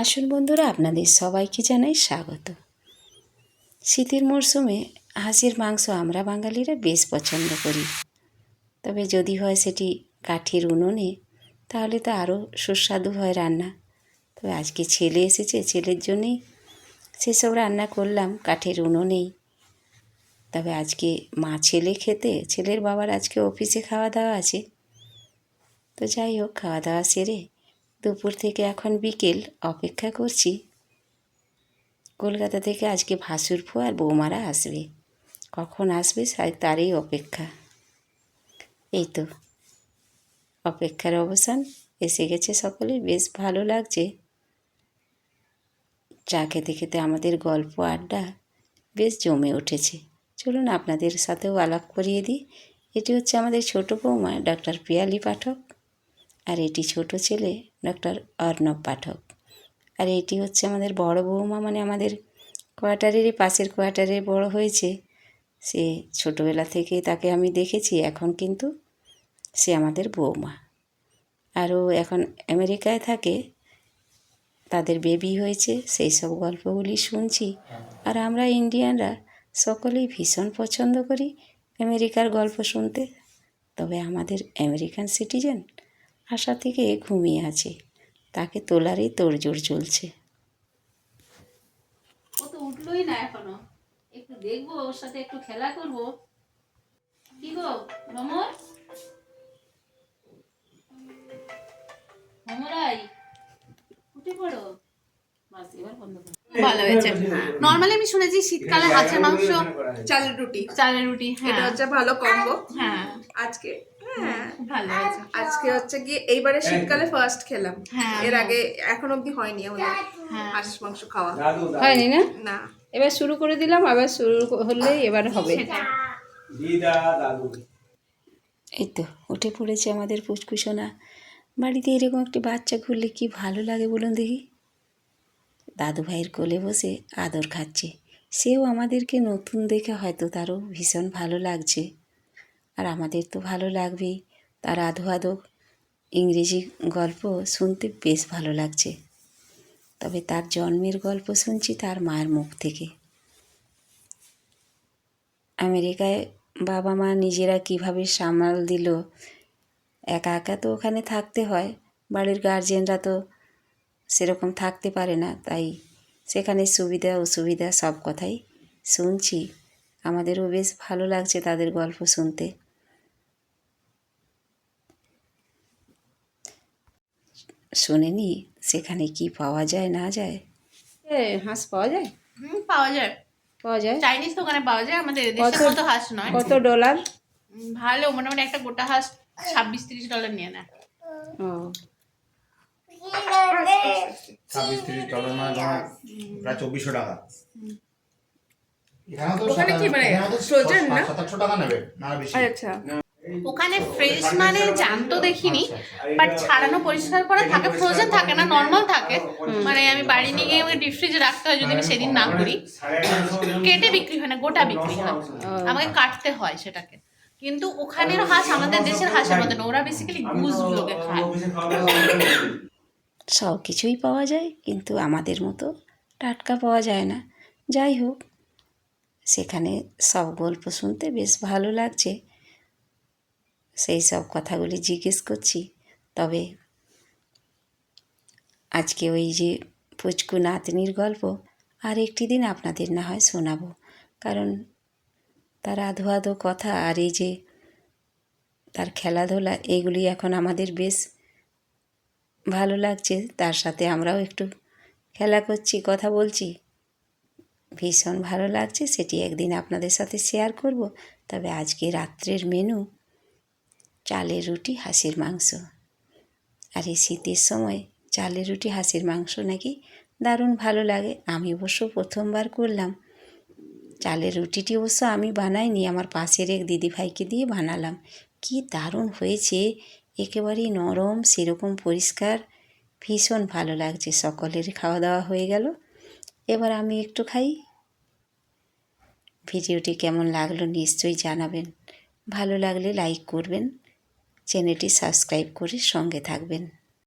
আসুন বন্ধুরা, আপনাদের সবাইকে জানাই স্বাগত। শীতের মরশুমে হাঁসের মাংস আমরা বাঙালিরা বেশ পছন্দ করি। তবে যদি হয় সেটি কাঠের উনুনে, তাহলে তো আরও সুস্বাদু হয় রান্না। তবে আজকে ছেলে এসেছে, ছেলের জন্যেই সেসব রান্না করলাম কাঠের উনুনেই। তবে আজকে মা ছেলে খেতে, ছেলের বাবার আজকে অফিসে খাওয়া দাওয়া আছে। তো যাই হোক, খাওয়া দাওয়া সেরে দুপুর থেকে এখন বিকেল, অপেক্ষা করছি। কলকাতা থেকে আজকে ভাসুরফু আর বৌমারা আসবে। কখন আসবে তারই অপেক্ষা। এই তো। অপেক্ষার অবসান এসে গেছে সকলে, বেশ ভালো লাগছে। চা খেতে খেতে আমাদের গল্প, আড্ডা বেশ জমে উঠেছে। চলুন আপনাদের সাথেও আলাপ করিয়ে দিই। এটি হচ্ছে আমাদের ছোট বৌমা ডক্টর পিয়ালি পাঠক। আর এটি ছোট ছেলে ডক্টর অর্ণব পাঠক। আর এটি হচ্ছে আমাদের বড় বৌমা মানে আমাদের কোয়ার্টারেরই পাশের কোয়ার্টারে বড় হয়েছে। সে ছোটোবেলা থেকে তাকে আমি দেখেছি, এখন কিন্তু সে আমাদের বৌমা। আর ও এখন আমেরিকায় থাকে, তাদের বেবি হয়েছে, সেই সব গল্পগুলি শুনছি। আর আমরা ইন্ডিয়ানরা সকলেই ভীষণ পছন্দ করি আমেরিকার গল্প শুনতে। তবে আমাদের আমেরিকান সিটিজেন আশা থেকে ঘুমিয়ে আছে। তাকে তোলারই তোড়জোড় চলছে। ও তো উঠলোই না এখনও। একটু দেখব ওর সাথে একটু খেলা করব। কি গো ভ্রমর ভ্রমরাই উঠে পড়ো। বাস এবার বন্ধ করো। ভালো হয়েছে। নর্মালি আমি শুনেছি শীতকালে হাঁসের মাংস চালের রুটি। চালের রুটি এটা হ্যাঁ। হচ্ছে ভালো কম্বো হ্যাঁ। আজকে হ্যাঁ ভালো আজকে হচ্ছে গিয়ে এইবারে শীতকালে ফার্স্ট খেলাম। হ্যাঁ, এর হ্যাঁ। আগে এখন অবধি হয়নি আমাদের হ্যাঁ। হাঁস মাংস খাওয়া। হয়নি না? না। এবার শুরু করে দিলাম আবার শুরু হলেই এবার হবে। সেটাই। দিদা দাদু। এই তো উঠে পড়েছে আমাদের পুচকুসোনা বাড়িতে এরকম একটি বাচ্চা ঘুরলে কি ভালো লাগে বলুন দেখি? দাদু ভাইয়ের কোলে বসে আদর খাচ্ছে। সেও আমাদেরকে নতুন দেখে হয়তো তারও ভীষণ ভালো লাগছে। আর আমাদের তো ভালো লাগবেই। তার আধো আধো ইংরেজি গল্প শুনতে বেশ ভালো লাগছে। তবে তার জন্মের গল্প শুনছি তার মায়ের মুখ থেকে। আমেরিকায় বাবা মা নিজেরা কীভাবে সামাল দিল? একা একা তো ওখানে থাকতে হয়। বাড়ির গার্জেনরা তো সেরকম থাকতে পারে না। তাই সেখানে সুবিধা, অসুবিধা সব কথাই শুনছি। আমাদেরও বেশ ভালো লাগছে তাদের গল্প শুনতে। শুনে নি সেখানে কি পাওয়া যায় না যায়? হাঁস পাওয়া যায়? হুম পাওয়া যায়। পাওয়া যায়? চাইনিজ দোকানে পাওয়া যায় আমাদের দেশের কত- হাঁস নয়। কত ডলার? ভালো মোটামুটি একটা গোটা হাঁস ছাব্বিশ তিরিশ ডলার নিয়ে নেয়। ও। ছাব্বিশ তিরিশ ডলার মানে তোমার প্রায় চব্বিশশো টাকা। ওখানে কি মানে frozen না? টাকা নেবে না বেশি। আচ্ছা ওখানে ফ্রেশ মানে জ্যান্ত দেখিনি বাট ছাড়ানো পরিষ্কার করা থাকে ফ্রোজেন থাকে না নর্মাল থাকে। মানে আমি বাড়ি নিয়ে গিয়ে ডিপ ফ্রিজে রাখতে হয় যদি আমি সেদিন না করি। কেটে বিক্রি হয় না গোটা বিক্রি হয়। আমাকে কাটতে হয় সেটাকে। কিন্তু ওখানের হাঁস আমাদের দেশের হাঁসের মতো না ওরা বেসিক্যালি গুজগুলোকে খায়। সব কিছুই পাওয়া যায় কিন্তু আমাদের মতো টাটকা পাওয়া যায় না। যাই হোক সেখানে সব গল্প শুনতে বেশ ভালো লাগছে। সেই সব কথাগুলি জিজ্ঞেস করছি। তবে আজকে ওই যে পুচকু নাতনির গল্প আর একটি দিন আপনাদের না হয় শোনাবো। কারণ তার আধো আধো কথা আর এই যে তার খেলাধুলা, এগুলি এখন আমাদের বেশ ভালো লাগছে। তার সাথে আমরাও একটু খেলা করছি, কথা বলছি। ভীষণ ভালো লাগছে, সেটি একদিন আপনাদের সাথে শেয়ার করব। তবে আজকে রাত্রের মেনু চালের রুটি, হাঁসের মাংস। আর এই শীতের সময় চালের রুটি, হাঁসের মাংস নাকি দারুণ ভালো লাগে। আমি অবশ্য প্রথমবার করলাম। চালের রুটিটি অবশ্য আমি বানাইনি, আমার পাশের এক দিদিভাইকে দিয়ে বানালাম। কি দারুণ হয়েছে! একেবারেই নরম, সেরকম পরিষ্কার, ভীষণ ভালো লাগছে। সকলের খাওয়া দাওয়া হয়ে গেল। এবার আমি একটু খাই। ভিডিওটি কেমন লাগল নিশ্চয়ই জানাবেন। ভালো লাগলে লাইক করবেন। চ্যানেলটি সাবস্ক্রাইব করে সঙ্গে থাকবেন।